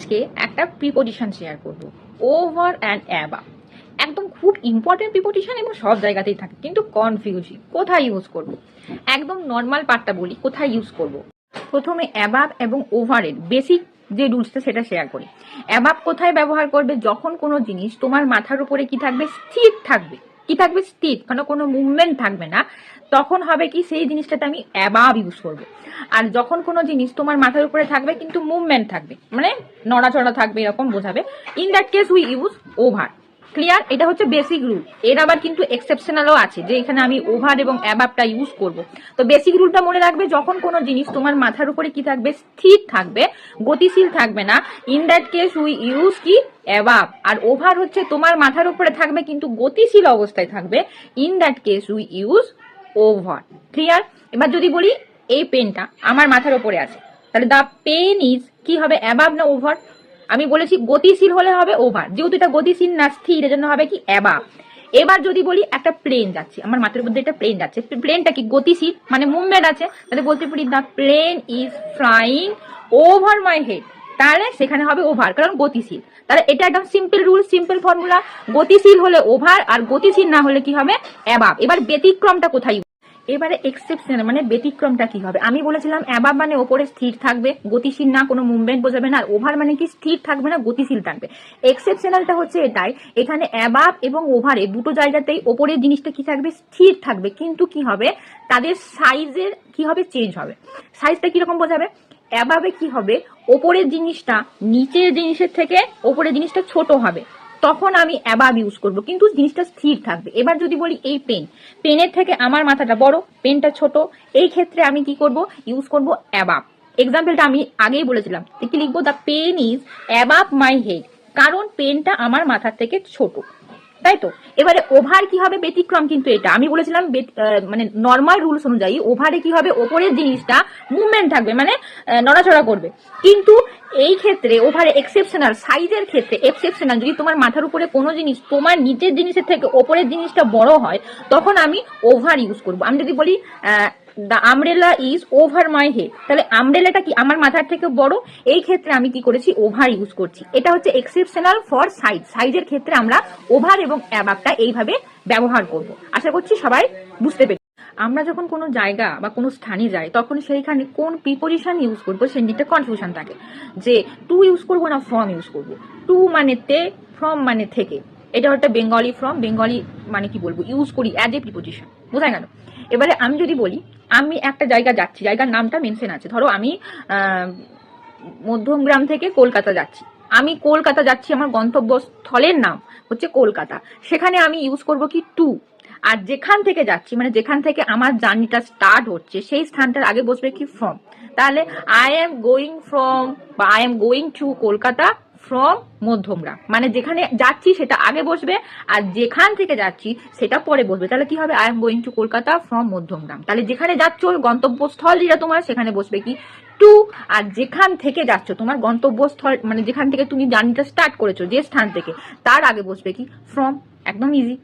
আজকে একটা preposition share করব। ওভার অ্যান্ড অ্যাবা একদম খুব ইম্পর্টেন্ট প্রিপোজিশন এবং সব জায়গাতেই থাকে, কিন্তু কনফিউজিং কোথায় ইউজ করব? একদম নর্মাল পার্টটা বলি, কোথায় ইউজ করব? প্রথমে অ্যাবাব এবং ওভারের বেসিক যে রুলসটা সেটা শেয়ার করি। অ্যাবাব কোথায় ব্যবহার করবে? যখন কোনো জিনিস তোমার মাথার উপরে কি থাকবে? স্থির থাকবে। কি থাকবে? স্থির মানে কোনো মুভমেন্ট থাকবে না। তখন হবে কি, সেই জিনিসটাতে আমি অ্যাবাব ইউজ করব। আর যখন কোনো জিনিস তোমার মাথার উপরে থাকবে, কিন্তু মুভমেন্ট থাকবে মানে নড়াচড়া থাকবে, এরকম বোঝাবে। In that case we use over clear এটা হচ্ছে বেসিক রুল এর আবার কিন্তু এক্সেপশনালও আছে, যে এখানে আমি ওভার এবং অ্যাবাবটা ইউজ করব। তো বেসিক রুলটা মনে রাখবে, যখন কোনো জিনিস তোমার মাথার উপরে কি থাকবে? স্থির থাকবে, গতিশীল থাকবে না। In that case we use কি? অ্যাবাব আর ওভার হচ্ছে তোমার মাথার উপরে থাকবে, কিন্তু গতিশীল অবস্থায় থাকবে। In that case we use over clear এবার যদি বলি, এই পেনটা আমার মাথার উপরে আছে, তাহলে দ্য পেন ইজ কি হবে অ্যাবাব না ওভার আমি বলেছি গতিশীল হলে হবে ওভার যেহেতু এটা গতিশীল না, স্থির, এজন্য হবে কি অ্যাবাব এবার যদি বলি একটা প্লেন যাচ্ছে, আমার মাথার মধ্যে একটা প্লেন যাচ্ছে। প্লেনটা কি? গতিশীল মানে মুভমেন্ট আছে। তাহলে বলতে পারি the plane is flying over my head তাহলে সেখানে হবে ওভার কারণ গতিশীল। তাহলে এটা একদম সিম্পল রুল সিম্পল ফর্মুলা গতিশীল হলে ওভার আর গতিশীল না হলে কি হবে? অ্যাবাব এবার ব্যতিক্রমটা কোথায়? এবারে এক্সেপশনাল মানে ব্যতিক্রমটা কি হবে? আমি বলেছিলাম অ্যাবাব মানে ওপরে স্থির থাকবে, গতিশীল না, কোনো মুভমেন্ট বোঝাবে না, আর ওভার মানে কি স্থির থাকবে না, গতিশীল থাকবে। এক্সেপশনালটা হচ্ছে এটাই, এখানে অ্যাবাব এবং ওভারে দুটো জায়গাতেই ওপরের জিনিসটা কি থাকবে? স্থির থাকবে। কিন্তু কি হবে? তাদের সাইজের কি হবে? চেঞ্জ হবে। সাইজটা কীরকম বোঝাবে? অ্যাবাবে কি হবে? ওপরের জিনিসটা নিচের জিনিসের থেকে ওপরের জিনিসটা ছোট হবে। তখন আমি অ্যাবাব ইউজ করব। কিন্তু জিনিসটা স্থির থাকবে। এবার যদি বলি এই পেন পেনের থেকে আমার মাথাটা বড় পেনটা ছোট, এই ক্ষেত্রে আমি কি করব? ইউজ করব অ্যাবাব এক্সাম্পলটা আমি আগেই বলেছিলাম। কি লিখব the pen is above my head কারণ পেনটা আমার মাথার থেকে ছোট। তাই তো? এবারে ওভার কি হবে ব্যতিক্রম কিন্তু এটা? আমি বলেছিলাম মানে নর্মাল রুলস অনুযায়ী ওভারে কি হবে ওপরের জিনিসটা মুভমেন্ট থাকবে মানে নড়াচড়া করবে। কিন্তু এই ক্ষেত্রে ওভার এক্সেপশনাল সাইজের ক্ষেত্রে এক্সেপশনাল যদি তোমার মাথার উপরে কোনো জিনিস, তোমার নিচের জিনিসের থেকে ওপরের জিনিসটা বড় হয়, তখন আমি ওভার ইউজ করব। আমি যদি বলি the umbrella is over my head তাহলে আমরেলাটা কি? আমার মাথার থেকে বড়? এই ক্ষেত্রে আমি কি করেছি? ওভার ইউজ করছি। এটা হচ্ছে এক্সেপশনাল ফর সাইজ সাইজের ক্ষেত্রে আমরা ওভার এবং অ্যাবাবটা এইভাবে ব্যবহার করব। আশা করছি সবাই বুঝতে পেরেছি। আমরা যখন কোনো জায়গা বা কোনো স্থানে যাই তখন সেইখানে কোন প্রিপোজিশন ইউজ করব সেই দিকটা কনফিউশন থাকে। যে টু ইউজ করব না ফ্রম ইউজ করব? টু মানে তে ফ্রম মানে থেকে। এটা একটা বেঙ্গলি ফ্রম বেঙ্গলি মানে কি বলব? ইউজ করি অ্যাজ এ প্রিপোজিশন বোঝা গেল? এবারে আমি যদি বলি, আমি একটা জায়গা যাচ্ছি, জায়গার নামটা মেনশন আছে। ধরো আমি মধ্যমগ্রাম থেকে কলকাতা যাচ্ছি। আমি কলকাতা যাচ্ছি, আমার গন্তব্যস্থলের নাম হচ্ছে কলকাতা। সেখানে আমি ইউজ করব কি টু আর যেখান থেকে যাচ্ছি মানে যেখান থেকে আমার জার্নিটা স্টার্ট হচ্ছে, সেই স্থানটার আগে বসবে কি ফ্রম তাহলে আই এম গোয়িং ফ্রম বা I am going to Kolkata from Madhyamgram. মানে যেখানে যাচ্ছি সেটা আগে বসবে, আর যেখান থেকে যাচ্ছি সেটা পরে বসবে। তাহলে কি হবে? I am going to Kolkata from Madhyamgram. তাহলে যেখানে যাচ্ছ গন্তব্যস্থল যেটা তোমার সেখানে বসবে কি? টু আর যেখান থেকে যাচ্ছ, তোমার গন্তব্যস্থল মানে যেখান থেকে তুমি জার্নিটা স্টার্ট করেছ, যে স্থান থেকে, তার আগে বসবে কি? ফ্রম একদম ইজি